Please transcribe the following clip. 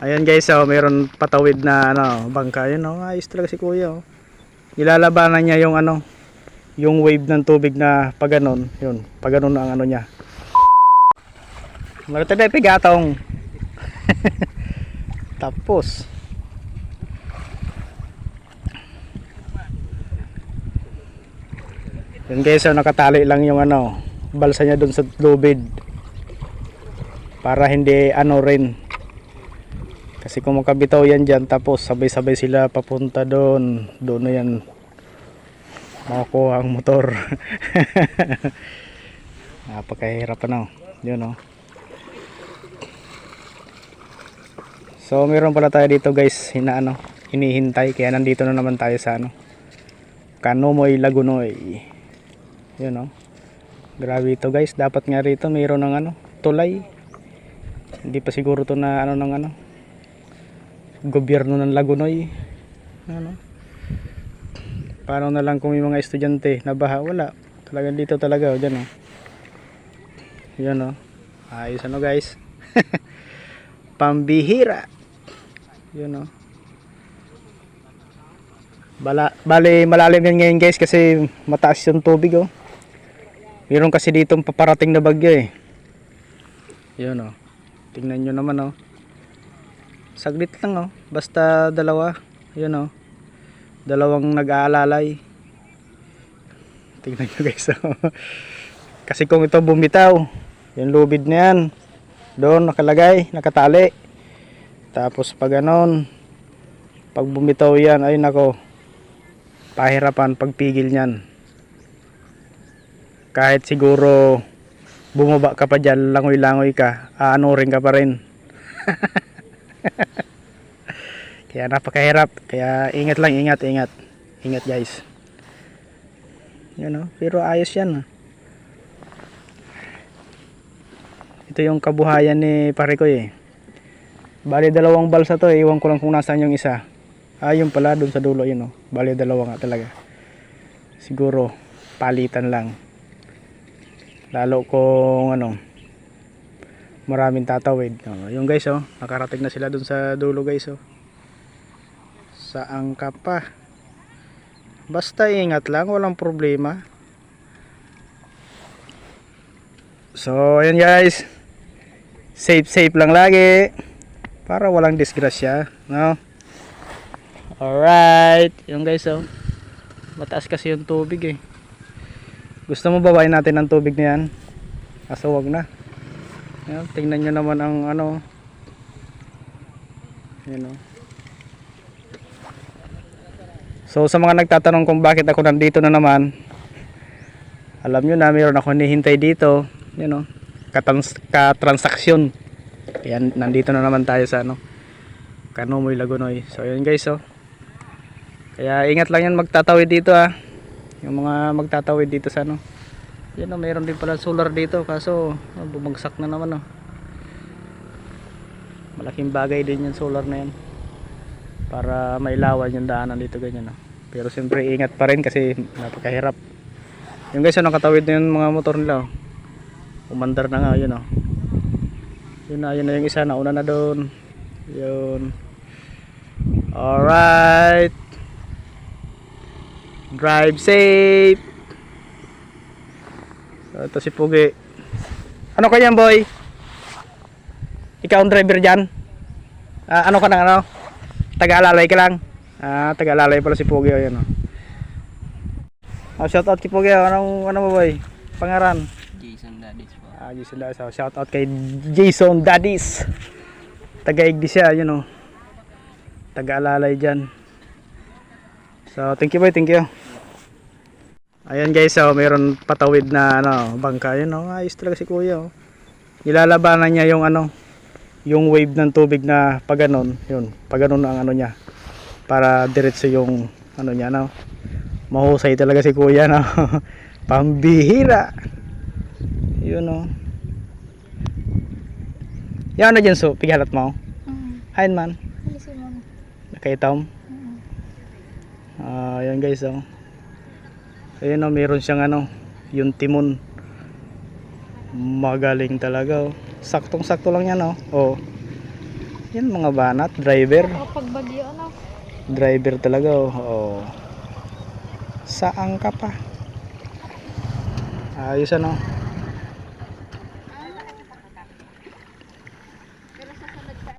Ayan guys, oh, mayroon patawid na ano, bangka yun, oh. Ayos talaga si Kuya, oh. Ilalabanan niya yung ano, yung wave ng tubig na pag ganon, yun, pag ganon ang ano niya. Marita na pigatong. Tapos. Yun guys, oh, nakatali lang yung ano, balsa niya dun sa lubid. Para hindi ano rin, kasi kung makabitaw yan dyan, tapos sabay-sabay sila papunta doon. Doon na yan makukuha ang motor. Napakahirap ano. Yun oh. So meron pala tayo dito guys, hina ano, hinihintay kaya nandito na naman tayo sa ano. Kanomoy Lagunoy. Yun oh. Grabe ito guys, dapat nga rito mayroon ng ano, tulay. Hindi pa siguro to na ano ng ano, gobyerno ng Lagunoy. Ano? Paano na lang kung may mga estudyante na baha? Wala. Talagang dito talaga. O, dyan o. Yan o. Ayos ano guys. Pambihira. Yun o. Bala, bali malalim yan ngayon guys kasi mataas yung tubig oh. Meron kasi ditong paparating na bagyo eh. Yun oh. Tingnan nyo naman oh. Saglit lang oh. Basta dalawa. Yun oh. Dalawang nag-aalalay. Tingnan nyo guys oh. Kasi kung ito bumitaw, yung lubid na yan, doon nakalagay, nakatali. Tapos pag ganon, pag bumitaw yan, ay nako, pahirapan pagpigil niyan. Kahit siguro bumaba ka pa dyan, langoy-langoy ka, aanurin ka pa rin. Kaya napakahirap. Kaya ingat lang, ingat, ingat. Ingat guys. Yan o. Pero ayos yan. ah. Ito yung kabuhayan ni pare ko eh. Bali dalawang balsa to eh. Iwan ko lang kung nasaan yung isa. Ah, yung pala dun sa dulo yun oh. Bali dalawa nga talaga. Siguro palitan lang. Lalo kung ano maraming tatawid. Oh, yung guys oh, nakarating na sila dun sa dulo guys oh. Saan ka pa? Basta ingat lang, walang problema. So, ayan guys. Safe safe lang lagi para walang disgrasya, no? Alright, yung guys oh. Mataas kasi yung tubig eh. Gusto mo babayin natin ang tubig na yan? Kaso wag na. Ayan, tingnan nyo naman ang ano. Ayan oh. So sa mga nagtatanong kung bakit ako nandito na naman, alam nyo na mayroon ako hinihintay dito, you know, katans katransaksyon. Kaya nandito na naman tayo sa ano, Kanomoy Lagunoy. So yun guys oh. Kaya ingat lang yan magtatawid dito ah. Yung mga magtatawid dito sa ano. Yan oh, mayroon din pala solar dito kaso oh, bumagsak na naman oh. Malaking bagay din yung solar na yan para mailawan yung daanan dito ganyan no? pero siyempre ingat pa rin kasi napakahirap yung guys ano nakatawid na yung mga motor nila oh. umandar na nga yun oh. yun na yun na yung isa nauna na doon yun alright drive safe ito si Pugi ano kanyan boy ikaw ang driver dyan Ah, ano ka na ano Taga-alalay ka lang. Ah, taga-alalay pala si Pogi ayun oh. Oh, shout out kay Pogi. Anong ano mo boy? Pangaran? Jason Dadis po. Ah, Jason Dadis. Oh, shout out kay Jason Dadis. Taga-igdi siya, yun oh. Taga-alalay diyan. So, thank you boy, thank you. Ayan guys, oh, mayroon patawid na ano, bangka yun oh. Ayos talaga si Kuya oh. Ilalabanan niya yung ano, yung wave ng tubig na pag ganon, yun, pag ganon ang ano niya para diretso yung ano niya no. Mahusay talaga si Kuya no. Pambihira. Yun no. Yan na dyan so, pigalat mo. Mm. Hain man, nakaitom. Mm. Ah, yan guys oh. Ayun oh, meron siyang ano, yung timon. Magaling talaga oh. Saktong sakto lang yan oh. Oh. Yan mga banat, driver. Kapag bagyo, ano? Driver talaga oh. oh. Saan ka pa? Ayos ano?